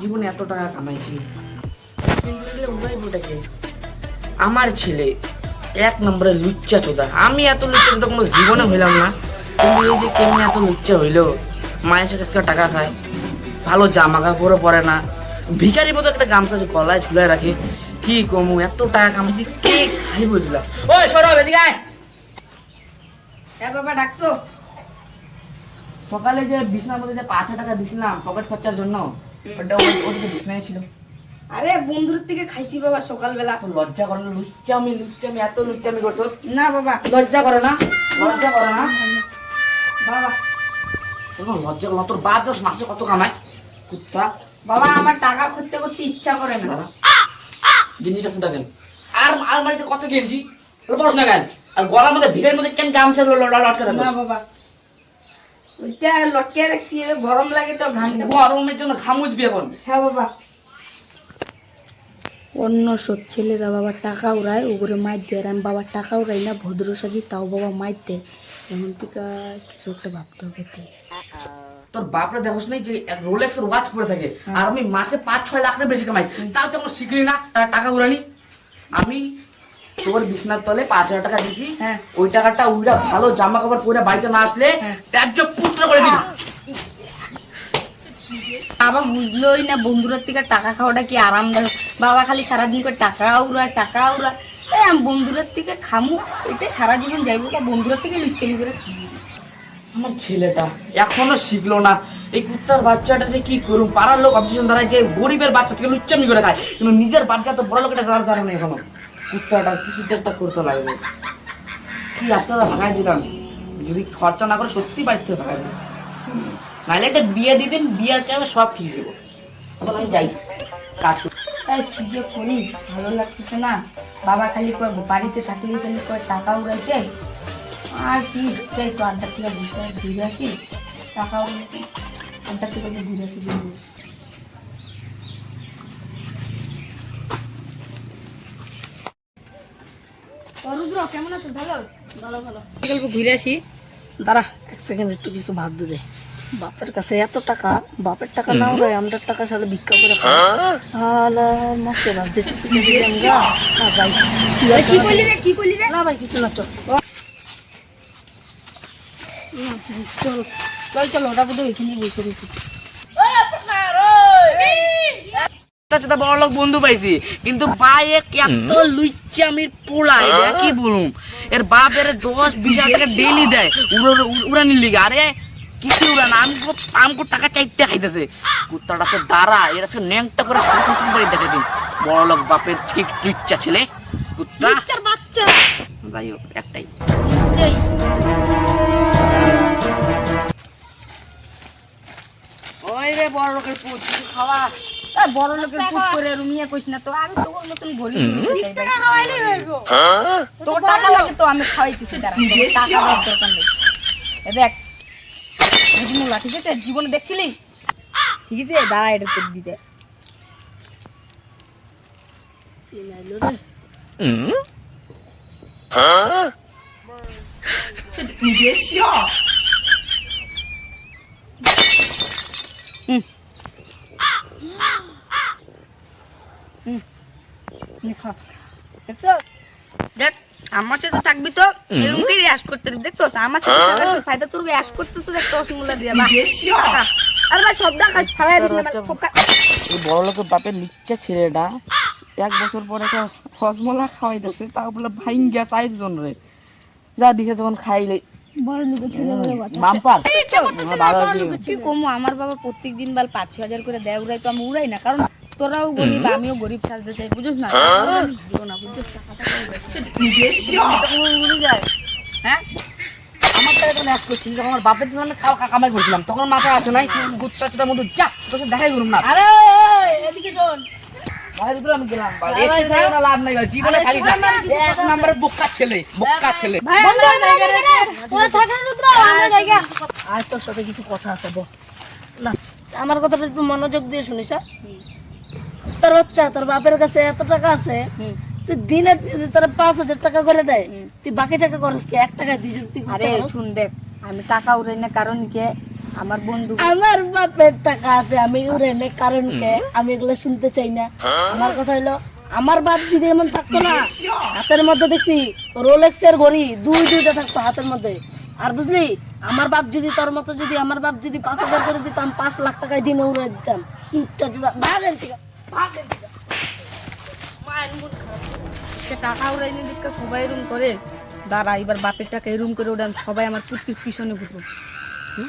জীবনে এত টাকা কামাইছি। আমার ছেলে এক নম্বরে লুচ্চা চোদা। আমি এত লুচ্চা চোদা কোনো জীবনে হইলাম না। কিন্তু এই যে কেমনি এত লুচ্চা হইল? মায়ের কাছে টাকা খায়। ভালো জামা কাপড়ও পরে না। ভিখারির মতো একটা গামছা গলায় ঝুলাই রাখে। কি কমু এত টাকা কামাইছি কে খাই বলছিলাম ওই সরব এদিকে আয়। বাবা ডাকছো? সকালে যে বিছনার মধ্যে যে পাঁচ হাজার টাকা দিছিলাম পকেট খরচার জন্য। ওটা ওটা বিছনায় ছিল। আরে বন্ধুর থেকে খাইছি বাবা সকালবেলা। তো লজ্জা করে না লুচ্চামি লুচ্চামি এত লুচ্চামি করছ। না বাবা। লজ্জা করে না লজ্জা করে না। বাবা। তখন লজ্জা করে তোর বাদ দশ মাসে কত কামায়? কুত্তা। বাবা আমার টাকা খরচা করতে ইচ্ছা করে না। দাঁড়া। গেঞ্জিটা ফুটা দেন আর আলমারিতে কত গেঞ্জি? না কেন? আর গলার মধ্যে ভিড়ের মধ্যে কেন গামছা লটকে না বাবা। ওইটা লটকে রাখছি গরম লাগে তো গরমের জন্য ঘামুচবি এখন। হ্যাঁ বাবা। অন্য সব ছেলেরা বাবা টাকা উড়ায় ওগুলো মাইর দেয়। আর আমি বাবার টাকা উড়াই না ভদ্র সাজি তাও বাবা মাইর দেয়। এমন থেকে কিছু একটা ভাবতে হবে তোর বাপরা দেখোস নাই যে রোলেক্স এর ওয়াচ পরে থাকে? আর আমি মাসে পাঁচ ছয় লাখ টাকা বেশি কামাই। তাও তো আমরা শিখলি না? টাকা উড়ানি আমি তোর বিছনার তলে পাঁচ হাজার টাকা দিছি। হ্যাঁ। ওই টাকাটা উইরা ভালো জামা কাপড় পরে বাড়িতে না আসলে ত্যায্য পুত্র করে দিবি। বাবা বুঝলোই না বন্ধুরার থেকে টাকা খাওয়াটা কি আরামদায়ক। বাবা খালি সারাদিন করে টাকা উড়া টাকা উড়া। আমি বন্ধুরার থেকে খামু এটা সারা জীবন যাইবো তা বন্ধুরার থেকে লুচ্চামি করে খামু। আমার ছেলেটা এখনও শিখলো না। এই কুত্তার বাচ্চাটা যে কি করুম? পাড়ার লোক অবজেশন দাঁড়ায় যে গরিবের বাচ্চা থেকে লুচ্চামি করে খায়। কিন্তু নিজের বাচ্চা তো বড় লোকেটা জানা জানে না এখনও। কুত্তাটা কিছুতে একটা করতে লাগবে। কি আজকে ভাগাই দিলাম। যদি খরচা না করে সত্যি বাড়িতে ভাগাই দিলাম। নাহলে একটা বিয়ে দিয়ে দিন, বিয়ে চাবে সব ফিরে যাব আমি যাই। কাজ কি যে করি? ভালো লাগতেছে না। বাবা খালি কয়, বাড়িতে থাকলেই খালি কয় টাকা উড়াইতে আর কি? চাই তো আড্ডা থেকে ঘুরে আসি। টাকা উড়াইতে আড্ডা থেকে ঘুরে আসি ঘুরে আসি। রুদ্র কেমন আছো? ভালো? ভালো ভালো। গল্প ঘুরে আসি। দাঁড়া এক সেকেন্ড একটু কিছু ভাবতে দে বাপের কাছে এত টাকা বাপের টাকা আমরা টাকা সালে ভিক্ষা করে চুপি চুপি আমরা না যাই কি করলি রে কি করলি রে? না ভাই কিছু না চল। চল। চল চল ওটা বোধহয় ওইখানে বসে রয়েছে। একটা বড় লোক বন্ধু পাইছি। কিন্তু বাইরে এত লুচ্চামির পোলা কি বলুম? এর বাপ এর দশ বিশ হাজার টাকা ডেইলি দেয় উড়ানির লিগে। আরে কিছু উড়ান আমকো আমকো টাকা চাইতে খাইতেছে। কুত্তাটা আছে দাঁড়া এর আছে ন্যাংটা করে শ্বশুর বাড়ি দেখে দিন। বড় লোক বাপের কি লুচ্চা ছেলে। কুত্তা। বাচ্চা। যাই হোক একটাই। ওই রে বড় লোকের পুত খাওয়া? বড় লোকের পুত করে রুমিয়া কইস না তো আমি তোর মতন গরিব তোর টাকা লাগে তো আমি খাওয়াইতেছি দাঁড়া। টাকা দরকার নেই। দেখ বুঝমুলা ঠিক আছে? জীবনে দেখছিলি? ঠিক আছে? দাঁড়া এটা তোর দিতে। হুম। দেখছ? দেখ আমার সাথে থাকবি তো। এরকমই রেয়াজ করতে দেখছ আমার সাথে থাকলে ফায়দা তোর রেয়াজ করতেছো দেখ রসমুল্লা দিয়ে আরে ভাই সব দেখা ফালাই দিবি সব এই বড় লোকের বাপের লিচ্চা ছেলেটা। এক বছর পরে একটা খাওয়াইতেছে তা বলে চাইর জন রে। যা দিকে যখন খাইলে। বড় লোকের ছেলে বাম্পার। ইচ্ছা করতেছে না, বড় লোকের কি কমু আমার বাবা প্রত্যেক দিন বাল পাঁচ ছ হাজার করে দেয় উড়াই তো আমি উড়াই না কারণ তোরাও গরিব আমিও গরিব সাজতে চাই বুঝিস না? ভালো না বুঝছিস টাকা টাকা উড়ে যায়। হ্যাঁ? আমার টাকা তো ম্যাচ করছি যখন আমার বাপের জন্য আমি খাওয়া কামাই করছিলাম তখন মাথায় আসে নাই কুত্তা চুতার মতো যা তোর দেখাই করুম না। আরে এদিকে শোন বাইরে দূরে আমি গেলাম বাল। এসে যাই না লাভ নাই বাল। জীবনে খালি যা। এক নম্বরে বোকা ছেলে। বোকা ছেলে। আর তোর সাথে কিছু কথা আছে না আমার কথাটা একটু মনোযোগ দিয়ে শুনিস হ্যাঁ? তোর বাচ্চা তোর বাপের কাছে এত টাকা আছে তুই দিনে যদি তোর পাঁচ হাজার টাকা করে দেয় তুই বাকি টাকা খরচ কি এক টাকা আরে শুন দেখ আমি টাকা উড়াই না কারণ কে? আমার বন্ধু। আমার বাপের টাকা আছে আমি উড়েনে কারণকে আমি এগুলো শুনতে চাই না। আমার কথা হলো আমার বাপ যদি এমন থাকতো না হাতের মধ্যে দেখছি রোলেক্সের ঘড়ি দুই দুইটা থাকতো হাতের মধ্যে। আর বুঝলি আমার বাপ যদি তোর মতো যদি আমার বাপ যদি পাঁচ হাজার করে দিতাম পাঁচ লাখ টাকায় দিনে উড়ে দিতাম। কিপটা যদি টাকা এরম করে। দাঁড়া, এবার বাপের টাকা এরম করে ওটা সবাই আমার পুটকির পিছনে ঘুরবো